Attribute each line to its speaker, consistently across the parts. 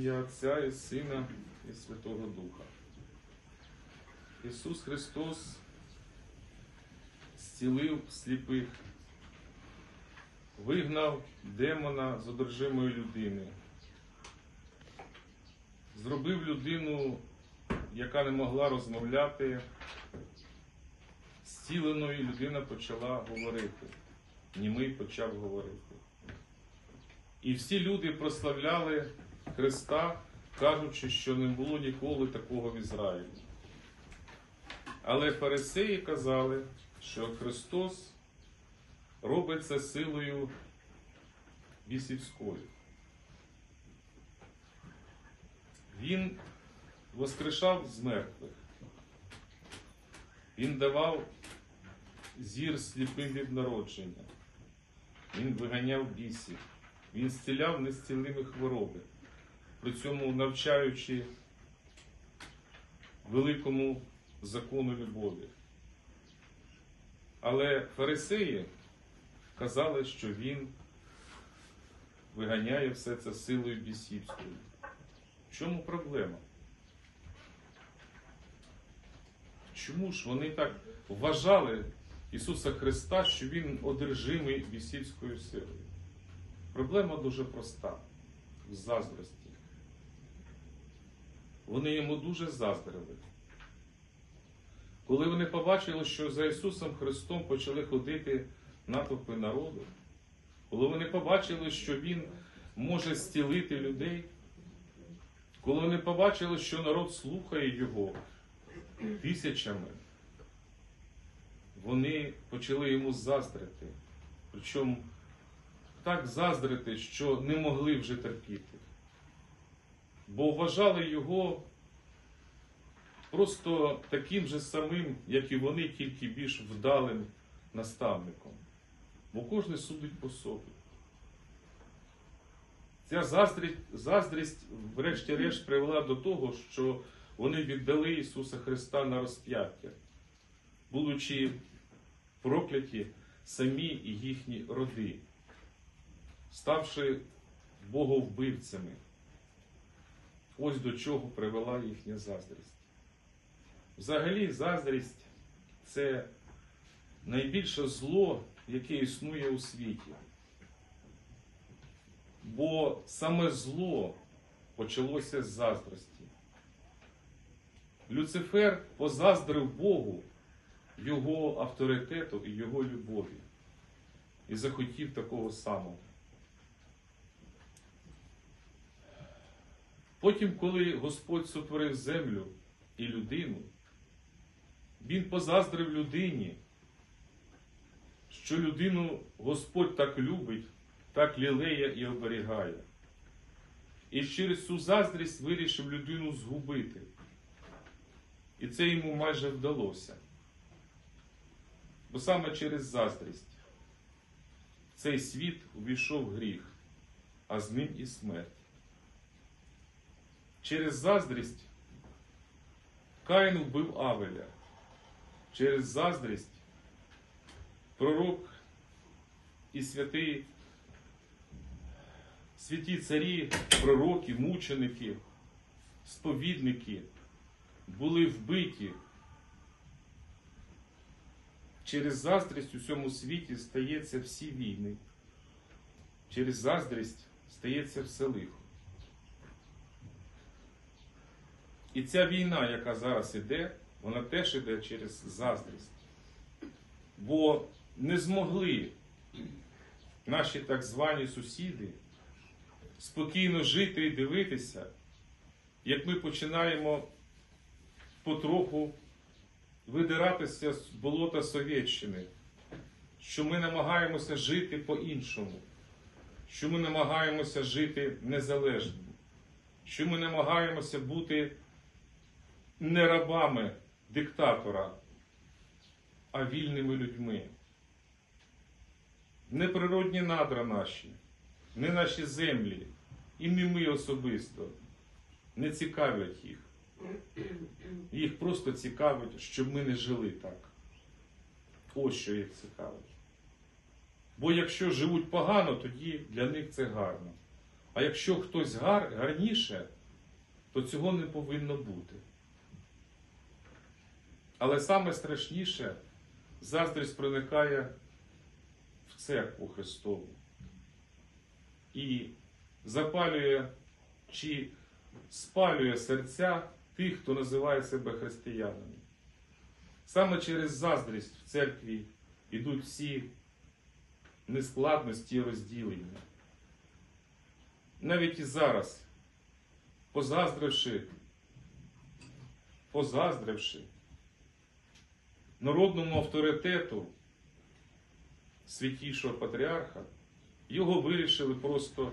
Speaker 1: Я Отця і Сина і Святого Духа. Ісус Христос зцілив сліпих, вигнав демона з одержимої людини, зробив людину, яка не могла розмовляти, зціленою людина почала говорити. Німий почав говорити. І всі люди прославляли Христа, кажучи, що не було ніколи такого в Ізраїлі. Але фарисеї казали, що Христос робить це силою бісівською. Він воскрешав з мертвих. Він давав зір сліпим від народження. Він виганяв бісів. Він зціляв незцілимі хвороби, при цьому навчаючи великому закону любові. Але фарисеї казали, що він виганяє все це силою бісівською. В чому проблема? Чому ж вони так вважали Ісуса Христа, що Він одержимий бісівською силою? Проблема дуже проста в заздрості. Вони йому дуже заздрили. Коли вони побачили, що за Ісусом Христом почали ходити натовпи народу, коли вони побачили, що Він може зцілити людей, коли вони побачили, що народ слухає Його тисячами, вони почали йому заздрити. Причому так заздрити, що не могли вже терпіти. Бо вважали його просто таким же самим, як і вони, тільки більш вдалим наставником. Бо кожен судить по собі. Ця заздрість, заздрість врешті-решт, привела до того, що вони віддали Ісуса Христа на розп'яття, будучи прокляті самі і їхні роди ставши боговбивцями. Ось до чого привела їхня заздрість. Взагалі, заздрість це найбільше зло, яке існує у світі. Бо саме зло почалося з заздрості. Люцифер позаздрив Богу його авторитету і його любові і захотів такого самого. Потім, коли Господь сотворив землю і людину, Він позаздрив людині, що людину Господь так любить, так лілеє і оберігає. І через цю заздрість вирішив людину згубити. І це йому майже вдалося. Бо саме через заздрість в цей світ увійшов гріх, а з ним і смерть. Через заздрість Каїн вбив Авеля. Через заздрість пророк і святий, святі царі, пророки, мученики, сповідники були вбиті. Через заздрість у цьому світі стається всі війни. Через заздрість стається все лихо. І ця війна, яка зараз іде, вона теж іде через заздрість. Бо не змогли наші так звані сусіди спокійно жити і дивитися, як ми починаємо потроху видиратися з болота Совєтщини, що ми намагаємося жити по-іншому, що ми намагаємося жити незалежно, що ми намагаємося бути не рабами диктатора, а вільними людьми. Не природні надра наші, не наші землі, і не ми особисто не цікавлять їх. Їх просто цікавить, щоб ми не жили так. Ось що їх цікавить. Бо якщо живуть погано, тоді для них це гарно. А якщо хтось гар, гарніше, то цього не повинно бути. Але саме страшніше, заздрість проникає в церкву Христову і запалює чи спалює серця тих, хто називає себе християнами. Саме через заздрість в церкві йдуть всі нескладності і розділення. Навіть і зараз, позаздривши, позаздривши народному авторитету святішого патріарха, його вирішили просто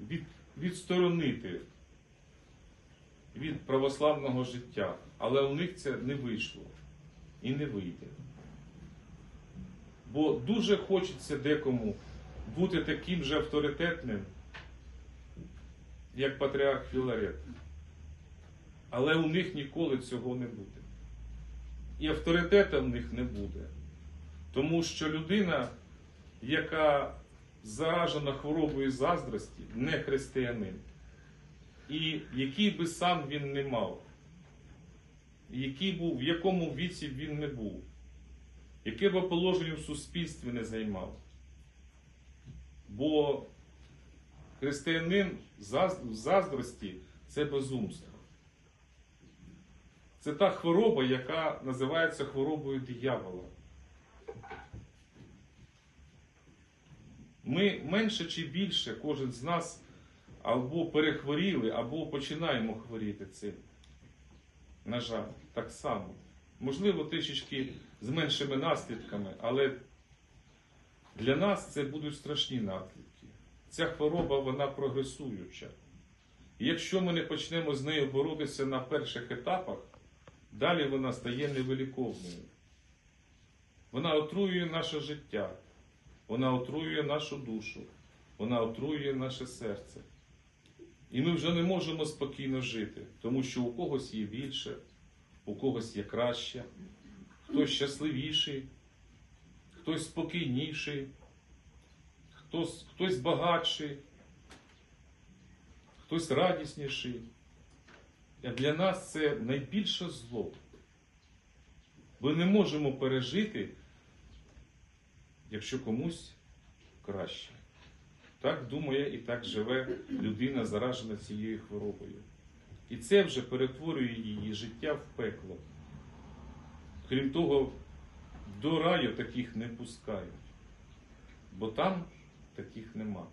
Speaker 1: від, відсторонити від православного життя. Але у них це не вийшло і не вийде. Бо дуже хочеться декому бути таким же авторитетним, як патріарх Філарет. Але у них ніколи цього не буде. І авторитета в них не буде. Тому що людина, яка заражена хворобою заздрості, не християнин. І який би сам він не мав, який був, в якому віці він не був, яке би положення в суспільстві не займав. Бо християнин в заздрості це безумство. Це та хвороба, яка називається хворобою диявола. Ми менше чи більше, кожен з нас або перехворіли, або починаємо хворіти цим. На жаль, так само. Можливо, трішечки з меншими наслідками, але для нас це будуть страшні наслідки. Ця хвороба вона прогресуюча. І якщо ми не почнемо з нею боротися на перших етапах, далі вона стає невиліковною. Вона отруює наше життя, вона отруює нашу душу, вона отруює наше серце. І ми вже не можемо спокійно жити, тому що у когось є більше, у когось є краще, хтось щасливіший, хтось спокійніший, хтось, хтось багатший, хтось радісніший. Для нас це найбільше зло. Ми не можемо пережити, якщо комусь краще. Так думає і так живе людина, заражена цією хворобою. І це вже перетворює її життя в пекло. Крім того, до раю таких не пускають, бо там таких нема.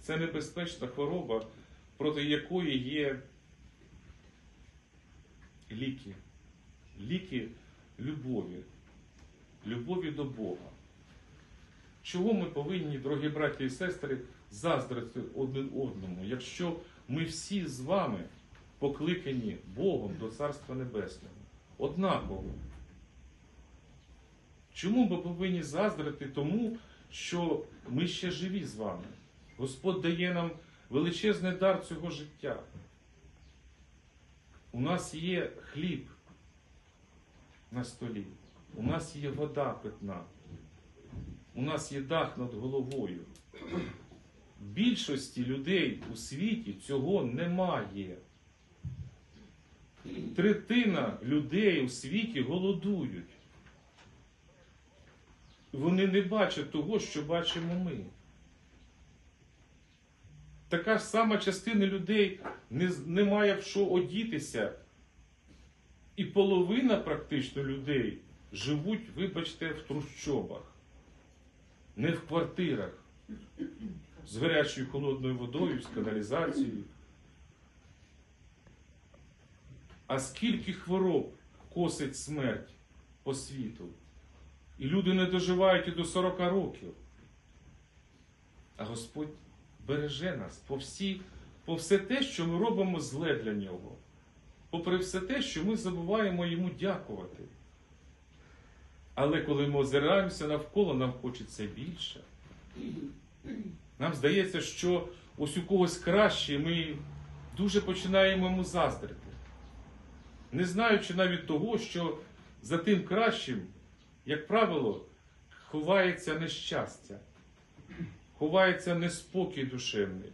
Speaker 1: Це небезпечна хвороба, проти якої є ліки, ліки любові, любові до Бога. Чого ми повинні, дорогі браті і сестри, заздрити один одному, якщо ми всі з вами покликані Богом до Царства Небесного? Однаково. Чому ми повинні заздрити тому, що ми ще живі з вами? Господь дає нам величезний дар цього життя. У нас є хліб на столі, у нас є вода питна. У нас є дах над головою. Більшості людей у світі цього немає. Третина людей у світі голодують. Вони не бачать того, що бачимо ми. Така ж сама частина людей не, не має в що одітися. І половина практично людей живуть, вибачте, в трущобах не в квартирах з гарячою холодною водою, з каналізацією. А скільки хвороб косить смерть по світу? І люди не доживають і до 40 років. А Господь береже нас по, всі, по все те, що ми робимо зле для нього, попри все те, що ми забуваємо йому дякувати. Але коли ми озираємося навколо, нам хочеться більше. Нам здається, що ось у когось краще, ми дуже починаємо йому заздрити. Не знаючи навіть того, що за тим кращим, як правило, ховається нещастя, ховається неспокій душевний,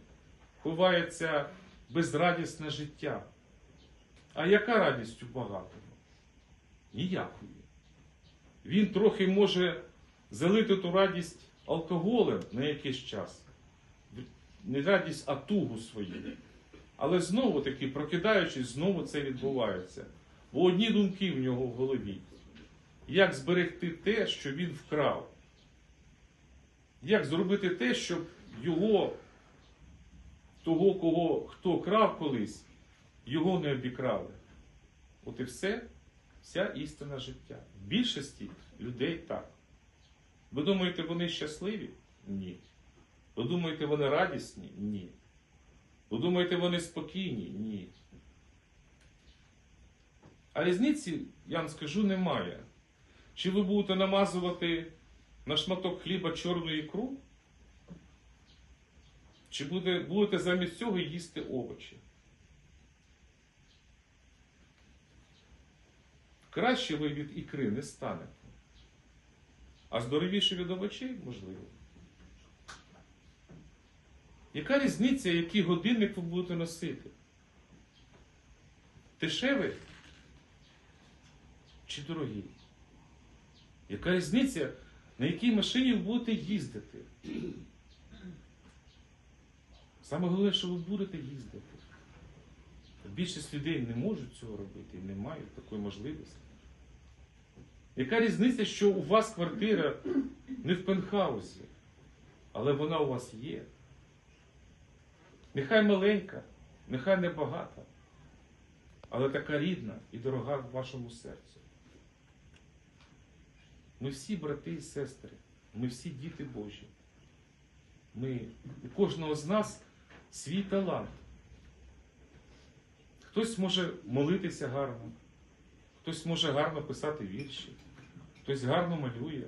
Speaker 1: ховається безрадісне життя. А яка радість у багатого? Ніякої. Він трохи може залити ту радість алкоголем на якийсь час. Не радість, а тугу свою. Але знову таки, прокидаючись, знову це відбувається. Бо одні думки в нього в голові. Як зберегти те, що він вкрав? Як зробити те, щоб його, того, кого хто крав колись, його не обікрали? От і все, вся істина життя. В більшості людей так. Ви думаєте, вони щасливі? Ні. Ви думаєте, вони радісні? Ні. Ви думаєте, вони спокійні? Ні. А різниці, я вам скажу, немає. Чи ви будете намазувати на шматок хліба чорну ікру? Чи буде, будете замість цього їсти овочі? Краще ви від ікри не станете. А здоровіше від овочей можливо. Яка різниця, який годинник ви будете носити? Дешевий чи дорогий? Яка різниця, на якій машині ви будете їздити? Саме головне, що ви будете їздити. Більшість людей не можуть цього робити не мають такої можливості. Яка різниця, що у вас квартира не в пентхаусі, але вона у вас є? Нехай маленька, нехай не багата, але така рідна і дорога в вашому серцю. Ми всі брати і сестри, ми всі діти Божі. Ми, у кожного з нас свій талант. Хтось може молитися гарно, хтось може гарно писати вірші, хтось гарно малює,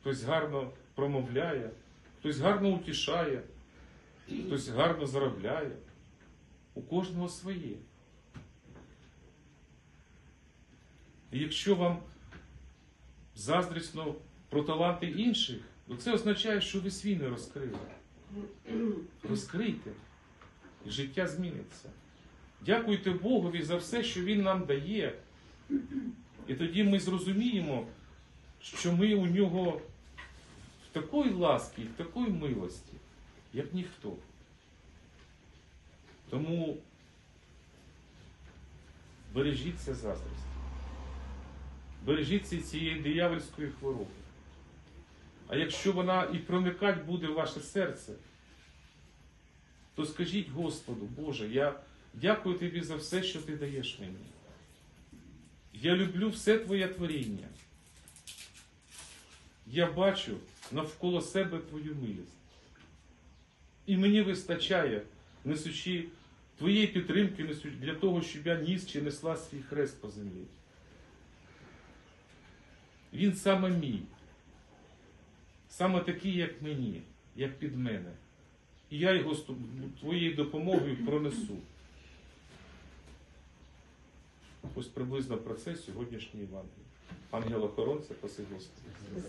Speaker 1: хтось гарно промовляє, хтось гарно утішає, хтось гарно заробляє. У кожного своє. І якщо вам заздрісно про таланти інших, то це означає, що ви свій не розкрили. Розкрийте, і життя зміниться. Дякуйте Богові за все, що Він нам дає. І тоді ми зрозуміємо, що ми у нього в такої ласки, в такої милості, як ніхто. Тому бережіться заздрості. Бережіться цієї диявольської хвороби. А якщо вона і проникать буде в ваше серце, то скажіть Господу, Боже, я дякую тобі за все, що ти даєш мені. Я люблю все твоє творіння. Я бачу навколо себе твою милість. І мені вистачає, несучи твоєї підтримки, для того, щоб я ніс чи несла свій хрест по землі. Він саме мій, саме такий, як мені, як під мене. І я його твоєю допомогою пронесу. Ось приблизно про це сьогоднішній Іван. Ангел охоронця, паси Господи.